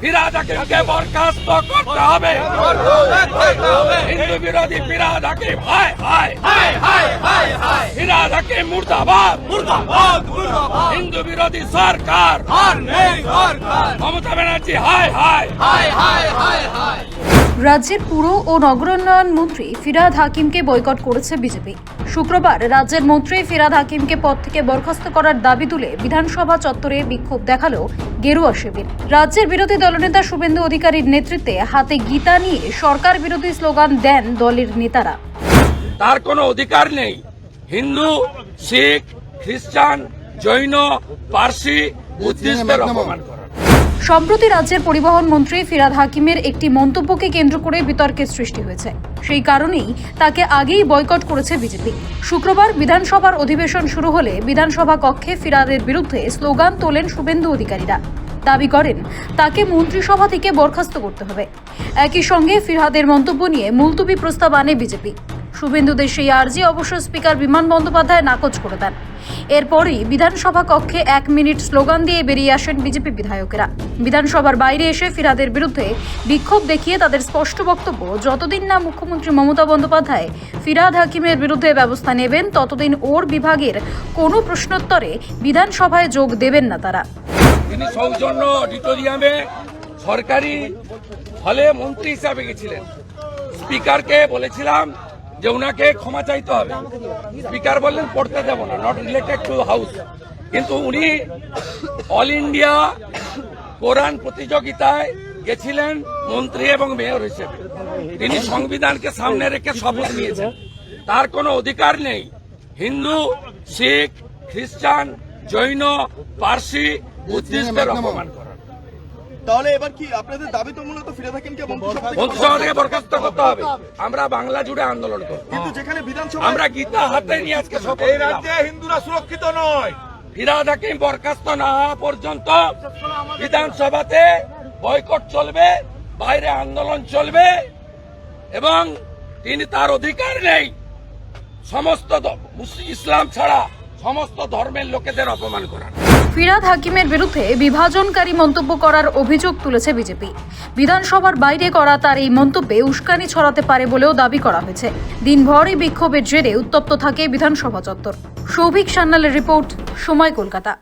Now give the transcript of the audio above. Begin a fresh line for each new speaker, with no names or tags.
ফিরাদ হাকিমকে বরখাস্ত করতে হবে। হিন্দু বিরোধী ফিরাদ হাকিম হায় হায় হায় হায়। মুর্দাবাদ। হিন্দু বিরোধী সরকার। মমতা ব্যানার্জি হায় হায়।
রাজ্যের পুর ও নগরোন্নয়ন মন্ত্রী ফিরাদ হাকিমকে বয়কট করেছে বিজেপি। শুক্রবার রাজ্যের মন্ত্রী ফিরাদ হাকিমকে পদ থেকে বরখাস্ত করার দাবি তুলে বিধানসভা চত্বরে বিক্ষোভ দেখাল গেরুয়া শিবির। রাজ্যের বিরোধী দলনেতা শুভেন্দু অধিকারীর নেতৃত্বে হাতে গীতা নিয়ে সরকার বিরোধী স্লোগান দেন দলের নেতারা।
তার কোনো অধিকার নেই। হিন্দু শিখ খ্রিস্টান জৈন পার্সি বুদ্ধিস্টদের অপমান করার
সম্প্রতি রাজ্যের পরিবহন মন্ত্রী ফিরাদ হাকিমের একটি মন্তব্যকে কেন্দ্র করে বিতর্কের সৃষ্টি হয়েছে। সেই কারণেই তাকে আগেই বয়কট করেছে বিজেপি। শুক্রবার বিধানসভার অধিবেশন শুরু হলে বিধানসভা কক্ষে ফিরাদের বিরুদ্ধে স্লোগান তোলেন শুভেন্দু অধিকারীরা। দাবি করেন, তাকে মন্ত্রিসভা থেকে বরখাস্ত করতে হবে। একই সঙ্গে ফিরহাদের মন্তব্য নিয়ে মুলতুবি প্রস্তাব আনে বিজেপি। শুভেন্দুদের সেই আর্জি অবশ্য স্পিকার বিমান বন্দ্যোপাধ্যায় নাকচ করে দেন। এরপরই বিধানসভা কক্ষে এক মিনিট স্লোগান দিয়ে বেরিয়ে আসেন বিজেপি বিধায়কেরা। বিধানসভার বাইরে এসে ফিরাদের বিরুদ্ধে বিক্ষোভ দেখিয়ে তাদের স্পষ্ট বক্তব্য, যতদিন না মুখ্যমন্ত্রী মমতা বন্দ্যোপাধ্যায় ফিরাদ হাকিমের বিরুদ্ধে ব্যবস্থা নেবেন, ততদিন ওর বিভাগের কোনো প্রশ্নোত্তরে বিধানসভায় যোগ দেবেন না তারা।
তিনি সৌজন্য অডিটোরিয়ামে সরকারি হলে মন্ত্রী হিসাবে গেছিলেন। স্পিকারকে বলেছিলাম যে ওনাকে ক্ষমা চাইতে হবে। স্পিকার বললেন পড়তে দেব না নট রিলেটেড টু হাউস কিন্তু উনি অল ইন্ডিয়া কোরআন প্রতিযোগিতায় গেছিলেন মন্ত্রী এবং মেয়র হিসেবে। তিনি সংবিধানকে সামনে রেখে শপথ নিয়েছেন। তার কোনো অধিকার নেই। হিন্দু শিখ খ্রিস্টান জৈন পার্সি বুদ্ধিস্টদের অপমান করার
তাহলে এবার কি আপনাদের দাবি তো মূলত ফিরে থাকেন কে মন্ত্রিসভা থেকে?
থেকে বরখাস্ত করতে হবে। আমরা বাংলা জুড়ে আন্দোলন করব।
কিন্তু যেখানে বিধানসভা
আমরা গীতা হাতে নিয়ে আজকে শপথ
এই রাজ্যে হিন্দুরা সুরক্ষিত নয়।
ফিরাদ হাকিম বরখাস্ত না হওয়া পর্যন্ত বিধানসভাতে বয়কট চলবে বাইরে আন্দোলন চলবে এবং তিনি তার অধিকার নেই। সমস্ত ইসলাম ছাড়া সমস্ত ধর্মের লোকেদের অপমান করার।
ফিরাদ হাকিমের বিরুদ্ধে বিভাজনকারী মন্তব্য করার অভিযোগ তুলেছে বিজেপি। বিধানসভার বাইরে করা তার এই মন্তব্যে উস্কানি ছড়াতে পারে বলেও দাবি করা হয়েছে। দিনভর এই বিক্ষোভের জেরে উত্তপ্ত থাকে বিধানসভা চত্বর। সৌভিক সান্নালের রিপোর্ট, সময় কলকাতা।